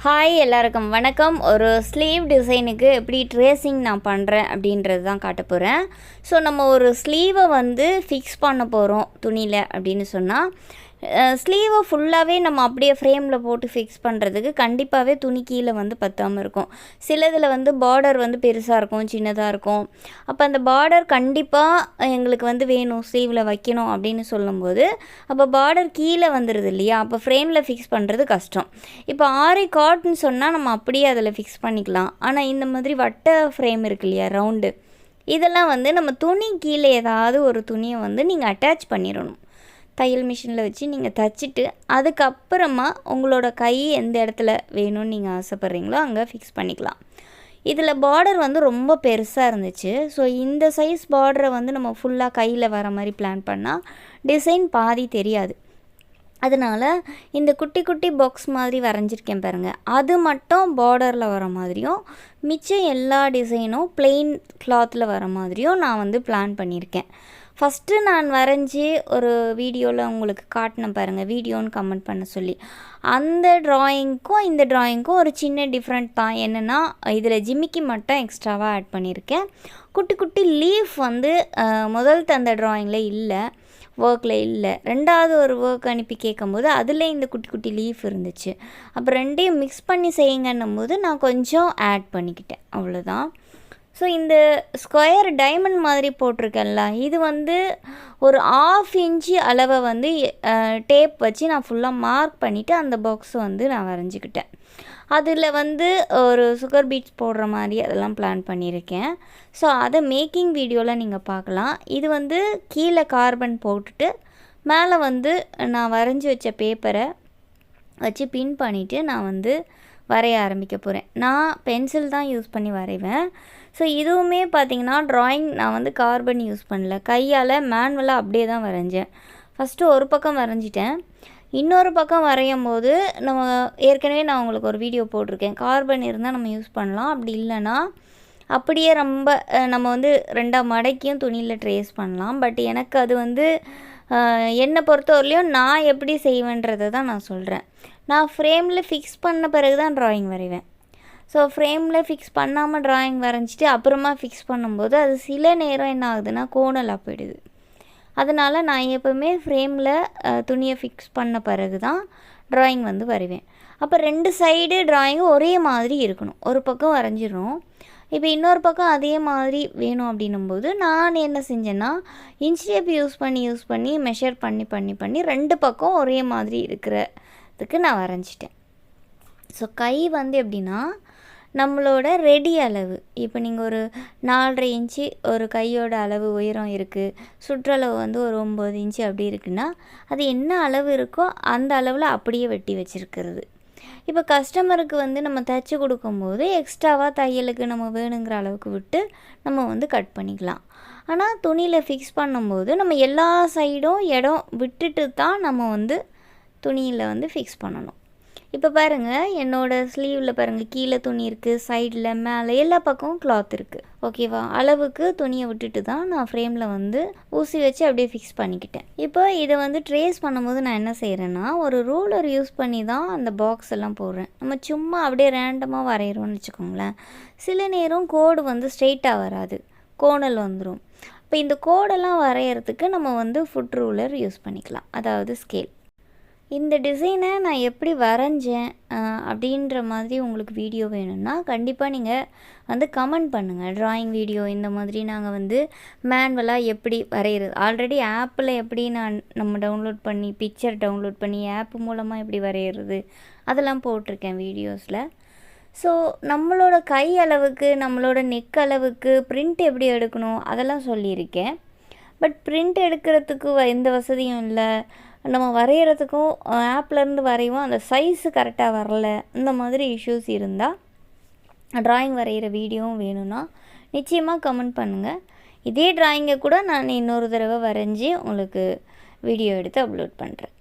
Hi எல்லாருக்கும் வணக்கம். ஒரு ஸ்லீவ் டிசைனுக்கு எப்படி ட்ரேசிங் நான் பண்ணுறேன் அப்படின்றது தான் காட்ட போகிறேன் ஸோ நம்ம ஒரு ஸ்லீவை வந்து ஃபிக்ஸ் பண்ண போகிறோம் துணியில் அப்படின்னு சொன்னால் ஸ்லீவை ஃபுல்லாகவே நம்ம அப்படியே ஃப்ரேமில் போட்டு ஃபிக்ஸ் பண்ணுறதுக்கு கண்டிப்பாகவே துணி கீழே வந்து பற்றாமல் இருக்கும். சிலதில் வந்து பார்டர் வந்து பெருசாக இருக்கும் சின்னதாக இருக்கும். அப்போ அந்த பார்டர் கண்டிப்பாக எங்களுக்கு வந்து வேணும் ஸ்லீவில் வைக்கணும் அப்படின்னு சொல்லும்போது அப்போ பார்டர் கீழே வந்துடுது இல்லையா? அப்போ ஃப்ரேமில் ஃபிக்ஸ் பண்ணுறது கஷ்டம். இப்போ ஆரி காட்னு சொன்னால் நம்ம அப்படியே அதில் ஃபிக்ஸ் பண்ணிக்கலாம். ஆனால் இந்த மாதிரி வட்ட ஃப்ரேம் இருக்கு இல்லையா? ரவுண்டு இதெல்லாம் வந்து நம்ம துணி கீழே ஏதாவது ஒரு துணியை வந்து நீங்கள் அட்டாச் பண்ணிடணும். தையல் மிஷினில் வச்சு நீங்கள் தச்சுட்டு அதுக்கப்புறமா உங்களோட கை எந்த இடத்துல வேணும்னு நீங்கள் ஆசைப்பட்றீங்களோ அங்கே ஃபிக்ஸ் பண்ணிக்கலாம். இதில் பார்டர் வந்து ரொம்ப பெருசாக இருந்துச்சு. ஸோ இந்த சைஸ் பார்டரை வந்து நம்ம ஃபுல்லாக கையில் வர மாதிரி பிளான் பண்ணால் டிசைன் பாதி தெரியாது. அதனால் இந்த குட்டி குட்டி பாக்ஸ் மாதிரி வரைஞ்சிருக்கேன் பாருங்கள் அது மட்டும் பார்டரில் வர மாதிரியும் மிச்சம் எல்லா டிசைனும் பிளெயின் கிளாத்தில் வர மாதிரியும் நான் வந்து பிளான் பண்ணியிருக்கேன். ஃபஸ்ட்டு நான் வரைஞ்சி ஒரு வீடியோவில் உங்களுக்கு காட்டினேன் பாருங்கள் வீடியோன்னு கமெண்ட் பண்ண சொல்லி. அந்த ட்ராயிங்க்கும் இந்த ட்ராயிங்க்கும் ஒரு சின்ன டிஃப்ரெண்ட் தான். என்னென்னா இதில் ஜிமிக்கி மட்டும் எக்ஸ்ட்ராவாக ஆட் பண்ணியிருக்கேன் குட்டி குட்டி லீஃப் வந்து முதல் தந்த ட்ராயிங்கில் இல்லை. ஒர்க்கில் இல்லை. ரெண்டாவது ஒரு ஒர்க் அனுப்பி கேட்கும்போது அதில் இந்த குட்டி குட்டி லீஃப் இருந்துச்சு. அப்போ ரெண்டையும் மிக்ஸ் பண்ணி செய்யுங்கன்னும் போது நான் கொஞ்சம் ஆட் பண்ணிக்கிட்டேன். அவ்வளோதான் ஸோ இந்த ஸ்கொயர் டைமண்ட் மாதிரி போட்டிருக்கேன்ல இது வந்து ஒரு ஆஃப் இன்ச்சு அளவை வந்து டேப் வச்சு நான் ஃபுல்லாக மார்க் பண்ணிவிட்டு அந்த பாக்ஸை வந்து நான் வரைஞ்சிக்கிட்டேன். அதில் வந்து ஒரு சுகர் பீட்ஸ் போடுற மாதிரி அதெல்லாம் பிளான் பண்ணியிருக்கேன். ஸோ அதை மேக்கிங் வீடியோவில் நீங்கள் பார்க்கலாம். இது வந்து கீழே கார்பன் போட்டுட்டு மேலே வந்து நான் வரைஞ்சி வச்ச பேப்பரை வச்சு பின் பண்ணிவிட்டு நான் வந்து வரைய ஆரம்பிக்க போகிறேன் நான் பென்சில் தான் யூஸ் பண்ணி வரைவேன். ஸோ இதுவுமே பார்த்தீங்கன்னா ட்ராயிங் நான் வந்து கார்பன் யூஸ் பண்ணல. கையால் மேனுவலாக அப்படியே தான் வரைஞ்சேன். ஃபஸ்ட்டு ஒரு பக்கம் வரைஞ்சிட்டேன். இன்னொரு பக்கம் வரையும் போது நம்ம ஏற்கனவே நான் உங்களுக்கு ஒரு வீடியோ போட்டிருக்கேன். கார்பன் இருந்தால் நம்ம யூஸ் பண்ணலாம். அப்படி இல்லைன்னா அப்படியே ரொம்ப நம்ம வந்து ரெண்டாக மடக்கியும் துணியில் ட்ரேஸ் பண்ணலாம். பட் எனக்கு அது வந்து என்னை பொறுத்தவரையிலையும் நான் எப்படி செய்வேன்றதை தான் நான் சொல்கிறேன் நான் ஃப்ரேமில் ஃபிக்ஸ் பண்ண பிறகு தான் ட்ராயிங் வரைவேன். ஸோ ஃப்ரேமில் ஃபிக்ஸ் பண்ணாமல் ட்ராயிங் வரைஞ்சிட்டு அப்புறமா ஃபிக்ஸ் பண்ணும்போது அது சில நேரம் என்ன ஆகுதுன்னா கோணலாக போயிடுது. அதனால் நான் எப்போவுமே ஃப்ரேமில் துணியை ஃபிக்ஸ் பண்ண பிறகு தான் ட்ராயிங் வந்து வரைவேன். அப்போ ரெண்டு சைடு ட்ராயிங்கும் ஒரே மாதிரி இருக்கணும். ஒரு பக்கம் வரைஞ்சிடும் இப்போ இன்னொரு பக்கம் அதே மாதிரி வேணும் அப்படின்னும்போது நான் என்ன செஞ்சேன்னா இன்ச் டேப் யூஸ் பண்ணி யூஸ் பண்ணி மெஷர் பண்ணி பண்ணி பண்ணி ரெண்டு பக்கம் ஒரே மாதிரி இருக்கிற இருக்கிறதுக்கு நான் வரைஞ்சிட்டேன். ஸோ கை வந்து எப்படின்னா நம்மளோட ரெடி அளவு. இப்போ நீங்கள் ஒரு நாலரை இன்ச்சு ஒரு கையோட அளவு உயரம் இருக்குது சுற்றளவு வந்து ஒரு ஒம்பது இன்ச்சு அப்படி இருக்குன்னா அது என்ன அளவு இருக்கோ அந்த அளவில் அப்படியே வெட்டி வச்சுருக்கிறது. இப்போ கஸ்டமருக்கு வந்து நம்ம தைச்சி கொடுக்கும்போது எக்ஸ்ட்ராவாக தையலுக்கு நம்ம வேணுங்கிற அளவுக்கு விட்டு நம்ம வந்து கட் பண்ணிக்கலாம். ஆனால் துணியில் ஃபிக்ஸ் பண்ணும்போது நம்ம எல்லா சைடும் இடம் விட்டுட்டு தான் நம்ம வந்து துணியில் வந்து ஃபிக்ஸ் பண்ணணும். இப்போ பாருங்கள் என்னோடய ஸ்லீவில் பாருங்கள் கீழே துணி இருக்குது சைடில் மேலே எல்லா பக்கமும் கிளாத் இருக்குது ஓகேவா அளவுக்கு துணியை விட்டுட்டு தான் நான் ஃப்ரேமில் வந்து ஊசி வச்சு அப்படியே ஃபிக்ஸ் பண்ணிக்கிட்டேன். இப்போ இதை வந்து ட்ரேஸ் பண்ணும்போது நான் என்ன செய்கிறேன்னா ஒரு ரூலர் யூஸ் பண்ணி தான் அந்த பாக்ஸ் எல்லாம் போடுறேன். நம்ம சும்மா அப்படியே ரேண்டமாக வரைகிறோம்னு வச்சுக்கோங்களேன். சில நேரம் கோடு வந்து ஸ்ட்ரெயிட்டாக வராது. கோணல் வந்துடும் இப்போ இந்த கோடெல்லாம் வரைகிறதுக்கு நம்ம வந்து ஃபுட் ரூலர் யூஸ் பண்ணிக்கலாம். அதாவது ஸ்கேல் இந்த டிசைனை நான் எப்படி வரைஞ்சேன் அப்படின்ற மாதிரி உங்களுக்கு வீடியோ வேணும்னா கண்டிப்பாக நீங்கள் வந்து கமெண்ட் பண்ணுங்கள் ட்ராயிங் வீடியோ இந்த மாதிரி நாங்கள் வந்து மேனுவலாக எப்படி வரைகிறது ஆல்ரெடி ஆப்பில் எப்படி நான் நம்ம டவுன்லோட் பண்ணி பிக்சர் டவுன்லோட் பண்ணி ஆப் மூலமாக எப்படி வரைகிறது அதெல்லாம் போட்டிருக்கேன் வீடியோஸில் ஸோ நம்மளோட கை அளவுக்கு நம்மளோட நெக் அளவுக்கு பிரிண்ட் எப்படி எடுக்கணும் அதெல்லாம் சொல்லியிருக்கேன். பட் பிரிண்ட் எடுக்கிறதுக்கு வ- எந்த வசதியும் இல்லை. நம்ம வரைகிறதுக்கும் ஆப்லேருந்து வரைவோம் அந்த சைஸு கரெக்டாக வரல. இந்த மாதிரி இஷ்யூஸ் இருந்தால் ட்ராயிங் வரைகிற வீடியோவும் வேணும்னா நிச்சயமாக கமெண்ட் பண்ணுங்கள் இதே ட்ராயிங்கை கூட நான் இன்னொரு தடவை வரைஞ்சி உங்களுக்கு வீடியோ எடுத்து அப்லோட் பண்ணுறேன்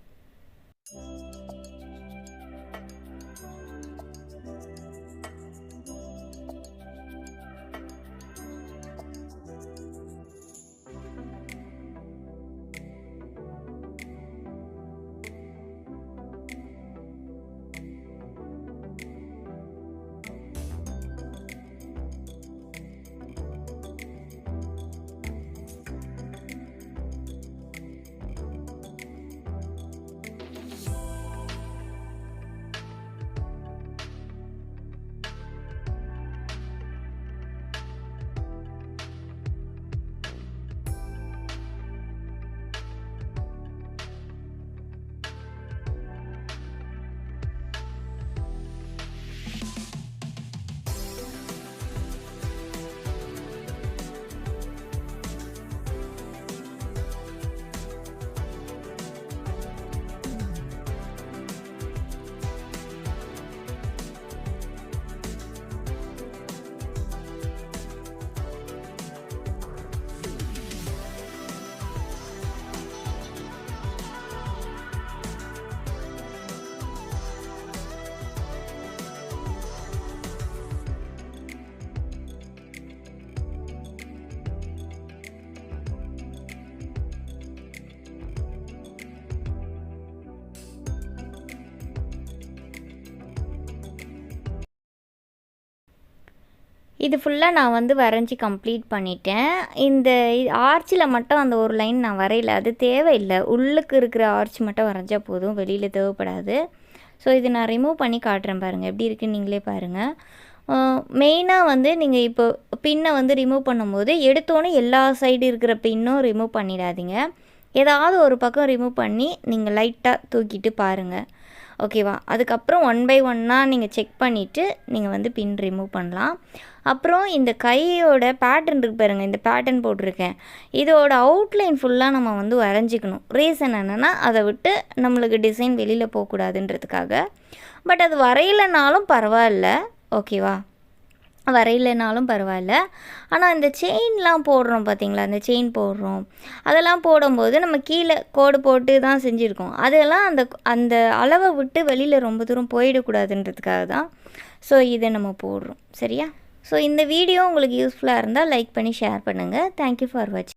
இது ஃபுல்லாக நான் வந்து வரைஞ்சி கம்ப்ளீட் பண்ணிட்டேன். இந்த ஆர்ச்சில் மட்டும் அந்த ஒரு லைன் நான் வரையல. அது தேவையில்லை. உள்ளுக்கு இருக்கிற ஆர்ச் மட்டும் வரைஞ்சால் போதும். வெளியில் தேவைப்படாது. ஸோ இது நான் ரிமூவ் பண்ணி காட்டுறேன் பாருங்கள் எப்படி இருக்குன்னு நீங்களே பாருங்கள் மெயினாக வந்து நீங்கள் இப்போ பின்னை வந்து ரிமூவ் பண்ணும்போது எடுத்தோன்னே எல்லா சைடு இருக்கிற பின்னும் ரிமூவ் பண்ணிடாதீங்க. ஏதாவது ஒரு பக்கம் ரிமூவ் பண்ணி நீங்கள் லைட்டாக தூக்கிட்டு பாருங்கள் ஓகேவா அதுக்கப்புறம் ஒன் பை ஒன்னாக நீங்கள் செக் பண்ணிவிட்டு நீங்கள் வந்து பின் ரிமூவ் பண்ணலாம். அப்புறம் இந்த கையோட பேட்டர்ன் இருக்கு பாருங்கள் இந்த பேட்டர்ன் போட்டிருக்கேன். இதோட அவுட்லைன் ஃபுல்லாக நம்ம வந்து வரைஞ்சிக்கணும். ரீசன் என்னென்னா அதை விட்டு நம்மளுக்கு டிசைன் வெளியில் போகக்கூடாதுன்றதுக்காக. பட் அது வரையலைனாலும் பரவாயில்ல. ஓகேவா வரையிலனாலும் பரவாயில்ல. ஆனால் இந்த செயின்லாம் போடுறோம் பார்த்தீங்களா அந்த செயின் போடுறோம். அதெல்லாம் போடும்போது நம்ம கீழே கோடு போட்டு தான் செஞ்சுருக்கோம். அதெல்லாம் அந்த அந்த அளவை விட்டு வெளியில் ரொம்ப தூரம் போயிடக்கூடாதுன்றதுக்காக தான் ஸோ இதை நம்ம போடுறோம். சரியா? ஸோ இந்த வீடியோ உங்களுக்கு யூஸ்ஃபுல்லாக இருந்தால் லைக் பண்ணி ஷேர் பண்ணுங்கள் தேங்க்யூ ஃபார் வாட்சிங்